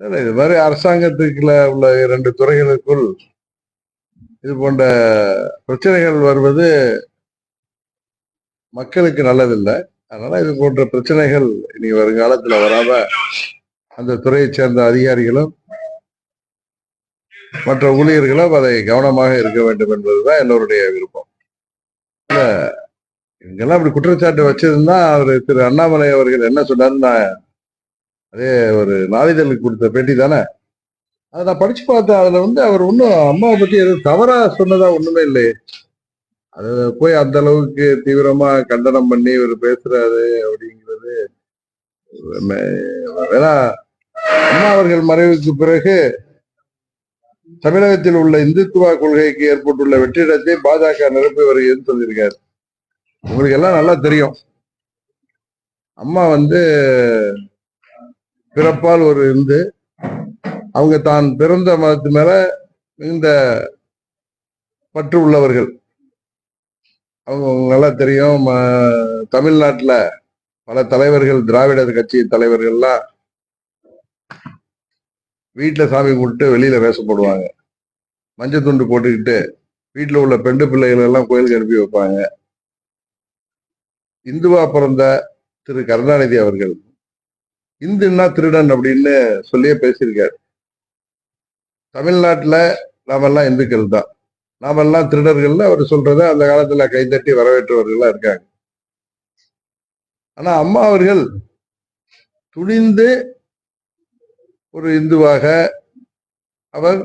இது மாதிரி அரசாங்கத்துக்குள்ள உள்ள இரண்டு துறைகளுக்குள் இது போன்ற பிரச்சனைகள் வருவது மக்களுக்கு நல்லதில்லை. அதனால இது போன்ற பிரச்சனைகள் இனி வருங்காலத்துல வராம அந்த துறையைச் சேர்ந்த அதிகாரிகளும் மற்ற ஊழியர்களும் அதை கவனமாக இருக்க வேண்டும் என்பதுதான் எல்லோருடைய விருப்பம். இல்ல இங்கெல்லாம் அப்படி குற்றச்சாட்டு வச்சிருந்தா அவர் திரு அண்ணாமலை அவர்கள் என்ன சொன்னார் நான் அதே ஒரு நாளிதழுக்கு கொடுத்த பேட்டி தானே? அதை நான் படிச்சு பார்த்தேன். அதுல வந்து அவர் ஒன்றும் அம்மாவை பத்தி எதுவும் தவறா சொன்னதா ஒண்ணுமே இல்லை அதை போய் அந்த அளவுக்கு தீவிரமா கண்டனம் பண்ணி இவர் பேசுறாரு அப்படிங்கிறது வேணா அம்மா அவர்கள் மறைவுக்கு பிறகு தமிழகத்தில் உள்ள இந்துத்துவ கொள்கைக்கு ஏற்பட்டுள்ள வெற்றிடத்தை பாஜக நிரப்பி வருகிறதுன்னு சொல்லியிருக்காரு. உங்களுக்கு எல்லாம் நல்லா தெரியும். அம்மா வந்து பிறப்பால் ஒரு இந்து. அவங்க தான் பிறந்த மதத்து மேல மிகுந்த பற்று உள்ளவர்கள். அவங்க நல்லா தெரியும். ம- பல தலைவர்கள் திராவிடர் கட்சி தலைவர்கள்லாம் வீட்டில் சாமி கும்பிட்டு வெளியில வேசப்படுவாங்க மஞ்சள் துண்டு போட்டுக்கிட்டு வீட்டில் உள்ள பெண்டு பிள்ளைகள் எல்லாம் கோயிலுக்கு அனுப்பி வைப்பாங்க. இந்துவா பிறந்த திரு கருணாநிதி அவர்கள் இந்துன்னா திருடன் அப்படின்னு சொல்லியே பேசியிருக்காரு. தமிழ்நாட்டுல நாமெல்லாம் இந்துக்கள் தான். நாமெல்லாம் திருடர்கள் அவர் சொல்றத அந்த காலத்துல கைத்தட்டி வரவேற்றவர்களா இருக்காங்க. ஆனா அம்மா அவர்கள் துணிந்து ஒரு இந்துவாக அவர்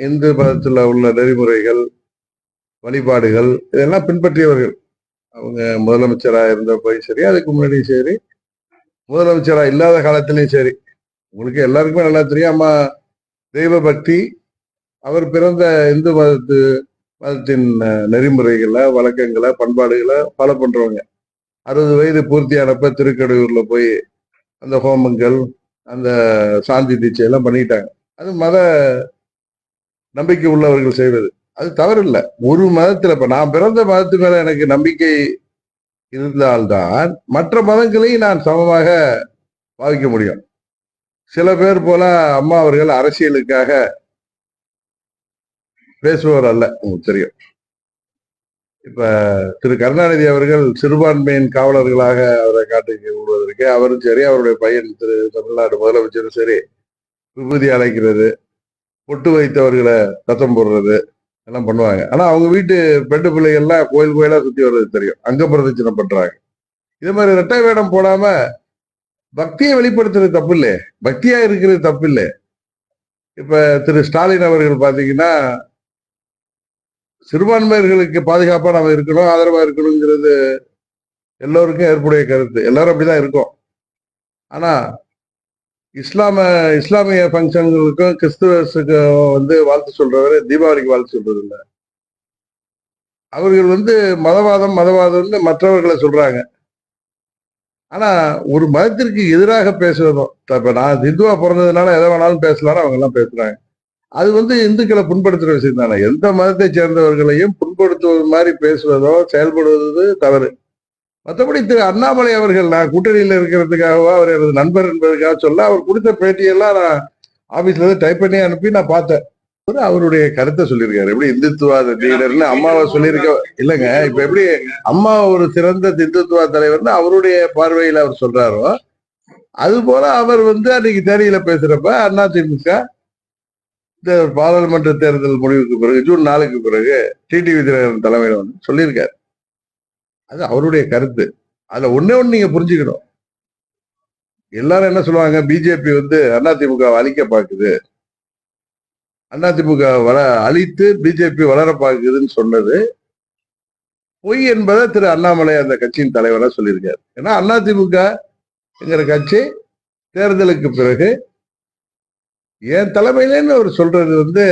இந்து மதத்துல உள்ள நெறிமுறைகள் வழிபாடுகள் இதெல்லாம் பின்பற்றியவர்கள். அவங்க முதலமைச்சராக இருந்த போய் சரி அதுக்கு முன்னாடியும் சரி முதலமைச்சரா இல்லாத காலத்திலையும் சரி. உங்களுக்கு எல்லாருக்குமே நல்லா தெரியும். அம்மா தெய்வ பக்தி அவர் பிறந்த இந்து மதத்து மதத்தின் நெறிமுறைகளை வழக்கங்களை பண்பாடுகளை ஃபாலோ பண்றவங்க. அறுபது வயது பூர்த்தியானப்ப திருக்கடையூர்ல போய் அந்த ஹோமங்கள் அந்த சாந்தி தீட்சை எல்லாம் பண்ணிட்டாங்க. அது மத நம்பிக்கை உள்ளவர்கள் செய்வது. அது தவறில்லை. ஒரு மதத்துல இப்ப நான் பிறந்த மதத்து மேல எனக்கு நம்பிக்கை இருந்தால்தான் மற்ற மதங்களையும் நான் சமமாக பாதிக்க முடியும். சில பேர் போல அம்மா அவர்கள் அரசியலுக்காக பேசுபவர் அல்ல உங்களுக்கு தெரியும். இப்ப திரு கருணாநிதி அவர்கள் சிறுபான்மையின் காவலர்களாக அவரை காட்டுக்கு விடுவதற்கு அவரும் சரி அவருடைய பையன் திரு தமிழ்நாடு முதலமைச்சரும் சரி விபூதி அழைக்கிறது பொட்டு வைத்தவர்களை சத்தம் போடுறது எல்லாம் பண்ணுவாங்க. ஆனா அவங்க வீட்டு பெண்டு பிள்ளைகள்லாம் கோயில் கோயிலா சுத்தி வர்றது தெரியும். அங்க பிரதட்சணம் பண்றாங்க. இது மாதிரி ரெட்டை வேடம் போடாம பக்தியை வெளிப்படுத்துறது தப்பு இல்லை பக்தியா இருக்கிறது தப்பு இல்லை இப்ப திரு ஸ்டாலின் அவர்கள் பாத்தீங்கன்னா சிறுபான்மையர்களுக்கு பாதுகாப்பா நம்ம இருக்கணும் ஆதரவா இருக்கணுங்கிறது எல்லோருக்கும் ஏற்புடைய கருத்து. எல்லாரும் அப்படிதான் இருக்கும். ஆனா இஸ்லாம இஸ்லாமிய ஃபங்க்ஷன்களுக்கும் கிறிஸ்துவஸுக்கும் வந்து வாழ்த்து சொல்றவரு தீபாவளிக்கு வாழ்த்து சொல்றது இல்லை அவர்கள் வந்து மதவாதம் மதவாதம்னு மற்றவர்களை சொல்றாங்க. ஆனா ஒரு மதத்திற்கு எதிராக பேசுவதும் இப்ப நான் இந்துவா பிறந்ததுனால எதை வேணாலும் பேசலாம்னு அவங்க எல்லாம் பேசுறாங்க. அது வந்து இந்துக்களை புண்படுத்துற விஷயம் தானே. எந்த மதத்தை சேர்ந்தவர்களையும் புண்படுத்துவது மாதிரி பேசுவதோ செயல்படுவது தவறு. மற்றபடி திரு அண்ணாமலை அவர்கள் நான் கூட்டணியில் இருக்கிறதுக்காகவோ அவர் எனது நண்பர் என்பதற்காக சொல்ல அவர் கொடுத்த பேட்டியெல்லாம் நான் ஆபீஸ்ல இருந்து டைப் பண்ணி அனுப்பி நான் பார்த்தேன். அவருடைய கருத்தை சொல்லியிருக்காரு. எப்படி இந்துத்துவாத லீடர்னு அம்மாவை சொல்லியிருக்க இல்லைங்க இப்ப எப்படி அம்மா ஒரு சிறந்த இந்துத்துவ தலைவர்னு அவருடைய பார்வையில அவர் சொல்றாரோ அது போல அவர் வந்து அன்னைக்கு தேனியில பேசுறப்ப அண்ணா திமுக இந்த பாராளுமன்ற தேர்தல் முடிவுக்கு பிறகு ஜூன் நாலுக்கு பிறகு டிடிவி தினகரன் தலைமையில் வந்து சொல்லியிருக்காரு. அது அவருடைய கருத்து. அதுல ஒன்னே ஒண்ணு நீங்க புரிஞ்சுக்கணும். எல்லாரும் என்ன சொல்லுவாங்க? பிஜேபி வந்து அதிமுக அழிக்க பாக்குது அதிமுக வள அழித்து பிஜேபி வளர பாக்குதுன்னு சொன்னது. பொய் என்பதை திரு அண்ணாமலை அந்த கட்சியின் தலைவராக சொல்லியிருக்காரு. ஏன்னா அதிமுகங்கிற கட்சி தேர்தலுக்கு பிறகு என் தலைமையிலேன்னு அவர் சொல்றது வந்து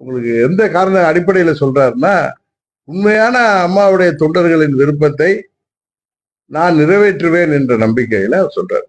உங்களுக்கு எந்த காரண அடிப்படையில சொல்றாருன்னா உண்மையான அம்மாவுடைய தொண்டர்களின் விருப்பத்தை நான் நிறைவேற்றுவேன் என்ற நம்பிக்கையில அவர் சொல்றாரு.